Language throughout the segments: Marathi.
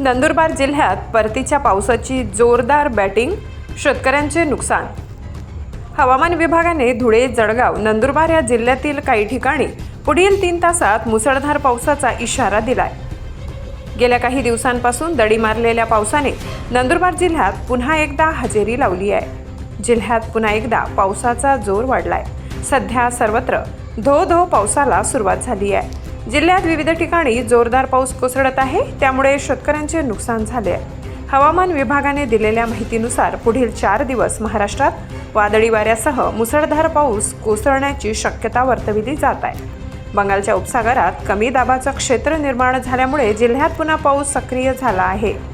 नंदुरबार जिल्ह्यात परतीच्या पावसाची जोरदार बॅटिंग शेतकऱ्यांचे नुकसान. हवामान विभागाने धुळे जळगाव नंदुरबार या जिल्ह्यातील काही ठिकाणी पुढील तीन तासात मुसळधार पावसाचा इशारा दिलाय. गेल्या काही दिवसांपासून दडी मारलेल्या पावसाने नंदुरबार जिल्ह्यात पुन्हा एकदा हजेरी लावली आहे. जिल्ह्यात पुन्हा एकदा पावसाचा जोर वाढलाय. सध्या सर्वत्र धो धो पावसाला सुरुवात झाली आहे. जिल्ह्यात विविध ठिकाणी जोरदार पाऊस कोसळत आहे. त्यामुळे शेतकऱ्यांचे नुकसान झाले आहे. हवामान विभागाने दिलेल्या माहितीनुसार पुढील चार दिवस महाराष्ट्रात वादळी वाऱ्यासह मुसळधार पाऊस कोसळण्याची शक्यता वर्तविली जात आहे. बंगालच्या उपसागरात कमी दाबाचं क्षेत्र निर्माण झाल्यामुळे जिल्ह्यात पुन्हा पाऊस सक्रिय झाला आहे.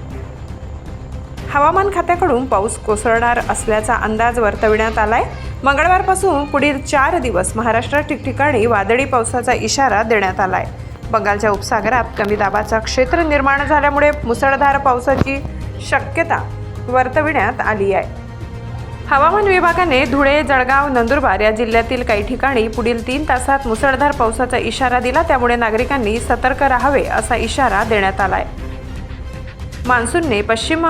हवामान खात्याकडून पाऊस कोसळणार असल्याचा अंदाज वर्तविण्यात आलाय. मंगळवारपासून पुढील चार दिवस महाराष्ट्रात ठिकठिकाणी वादळी पावसाचा इशारा देण्यात आलाय. बंगालच्या उपसागरात कमी दाबाचा क्षेत्र निर्माण झाल्यामुळे मुसळधार पावसाची शक्यता वर्तविण्यात आली आहे. हवामान विभागाने धुळे जळगाव नंदुरबार या जिल्ह्यातील काही ठिकाणी पुढील तीन तासात मुसळधार पावसाचा इशारा दिला. त्यामुळे नागरिकांनी सतर्क राहावे असा इशारा देण्यात आलाय. मान्सूनने पश्चिम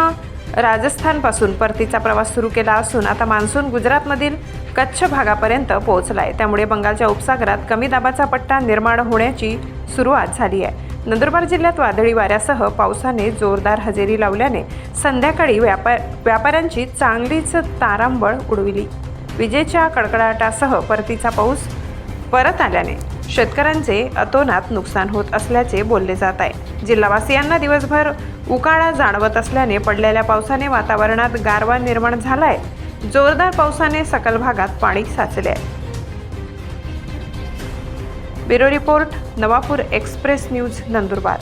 राजस्थानपासून परतीचा प्रवास सुरू केला असून आता मान्सून गुजरातमधील कच्छ भागापर्यंत पोहोचलाय. त्यामुळे बंगालच्या उपसागरात कमी दाबाचा पट्टा निर्माण होण्याची सुरुवात झाली आहे. नंदुरबार जिल्ह्यात वादळी वाऱ्यासह पावसाने जोरदार हजेरी लावल्याने संध्याकाळी व्यापार व्यापाऱ्यांची चांगलीच तारांबळ उडविली. विजेच्या कडकडाटासह परतीचा पाऊस परत आल्याने शेतकऱ्यांचे अतोनात नुकसान होत असल्याचे बोलले जात आहे. जिल्हावासियांना दिवसभर उकाळा जाणवत असल्याने पडलेल्या पावसाने वातावरणात गारवा निर्माण झालाय. जोरदार पावसाने सकल भागात पाणी साचले आहे. Bureau report Navapur express news Nandurbar.